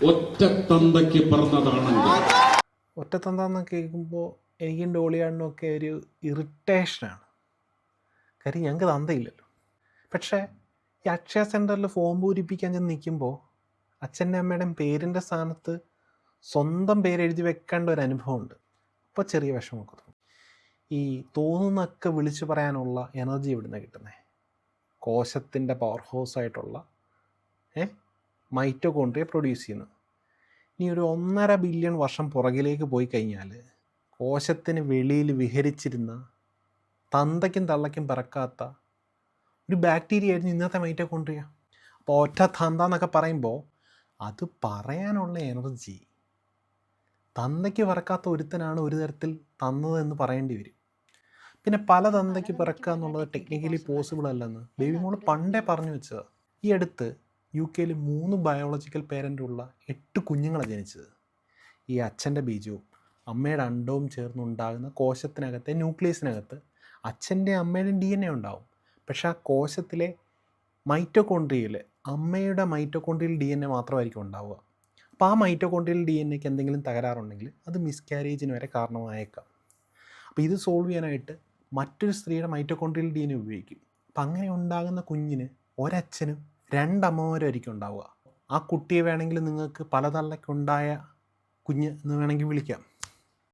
ഒറ്റ തന്തയ്ക്ക് ഒറ്റത്തന്ത എന്ന് കേൾക്കുമ്പോൾ എനിക്കും ഡോളിയാണിനും ഒക്കെ ഒരു ഇറിറ്റേഷനാണ്. കാര്യം ഞങ്ങൾക്ക് തന്തയില്ലല്ലോ. പക്ഷേ ഈ അക്ഷയ സെന്ററിൽ ഫോം പൂരിപ്പിക്കാൻ ചെന്ന് നിൽക്കുമ്പോൾ അച്ഛന്റെ അമ്മയുടെയും പേരിന്റെ സ്ഥാനത്ത് സ്വന്തം പേരെഴുതി വെക്കേണ്ട ഒരു അനുഭവമുണ്ട്. അപ്പോൾ ചെറിയ വിഷമമൊക്കെ തോന്നും. ഈ തോന്നുന്നൊക്കെ വിളിച്ചു പറയാനുള്ള എനർജി ഇവിടുന്ന് കിട്ടുന്നത് കോശത്തിന്റെ പവർ ഹൗസ് ആയിട്ടുള്ള ഏ? മൈറ്റോകോൺട്രിയ പ്രൊഡ്യൂസ് ചെയ്യുന്നത് ഇനി ഒരു ഒന്നര ബില്യൺ വർഷം പുറകിലേക്ക് പോയി കഴിഞ്ഞാൽ കോശത്തിന് വെളിയിൽ വിഹരിച്ചിരുന്ന തന്തയ്ക്കും തള്ളയ്ക്കും പിറക്കാത്ത ഒരു ബാക്ടീരിയ ആയിരുന്നു ഇന്നത്തെ മൈറ്റോകോൺട്രിയ അപ്പോൾ ഒറ്റ തന്ത എന്നൊക്കെ പറയുമ്പോൾ അത് പറയാനുള്ള എനർജി തന്തയ്ക്ക് പിറക്കാത്ത ഒരുത്തനാണ് ഒരു തരത്തിൽ തന്നതെന്ന് പറയേണ്ടി വരും. പിന്നെ പല തന്തയ്ക്ക് പിറക്കുക എന്നുള്ളത് ടെക്നിക്കലി പോസിബിൾ അല്ലെന്ന്. ബേബി മോൾ പണ്ടേ പറഞ്ഞു വെച്ചത്. ഈ അടുത്ത് യു കെയിൽ മൂന്ന് ബയോളജിക്കൽ പേരന്റുള്ള എട്ട് കുഞ്ഞുങ്ങളാണ് ജനിച്ചത്. ഈ അച്ഛന്റെ ബീജവും അമ്മയുടെ അണ്ടവും ചേർന്നുണ്ടാകുന്ന കോശത്തിനകത്തെ ന്യൂക്ലിയസിനകത്ത് അച്ഛന്റെ അമ്മയുടെ ഡി എൻ എ ഉണ്ടാവും. പക്ഷെ ആ കോശത്തിലെ മൈറ്റോകോൺട്രിയയിൽ അമ്മയുടെ മൈറ്റോകോൺട്രിയൽ ഡി എൻ എ മാത്രമായിരിക്കും ഉണ്ടാവുക. അപ്പോൾ ആ മൈറ്റോകോൺട്രിയൽ ഡി എൻ എക്ക് എന്തെങ്കിലും തകരാറുണ്ടെങ്കിൽ അത് മിസ്കാരേജിന് വരെ കാരണമായേക്കാം. അപ്പോൾ ഇത് സോൾവ് ചെയ്യാനായിട്ട് മറ്റൊരു സ്ത്രീയുടെ മൈറ്റോകോൺട്രിയൽ ഡി എൻ എ ഉപയോഗിക്കും. അപ്പം അങ്ങനെ ഉണ്ടാകുന്ന കുഞ്ഞിന് ഒരച്ഛനും രണ്ടമ്മമാരായിരിക്കും ഉണ്ടാവുക ആ കുട്ടിയെ വേണമെങ്കിൽ നിങ്ങൾക്ക് പല തള്ളയ്ക്കുണ്ടായ കുഞ്ഞ് എന്ന് വേണമെങ്കിൽ വിളിക്കാം.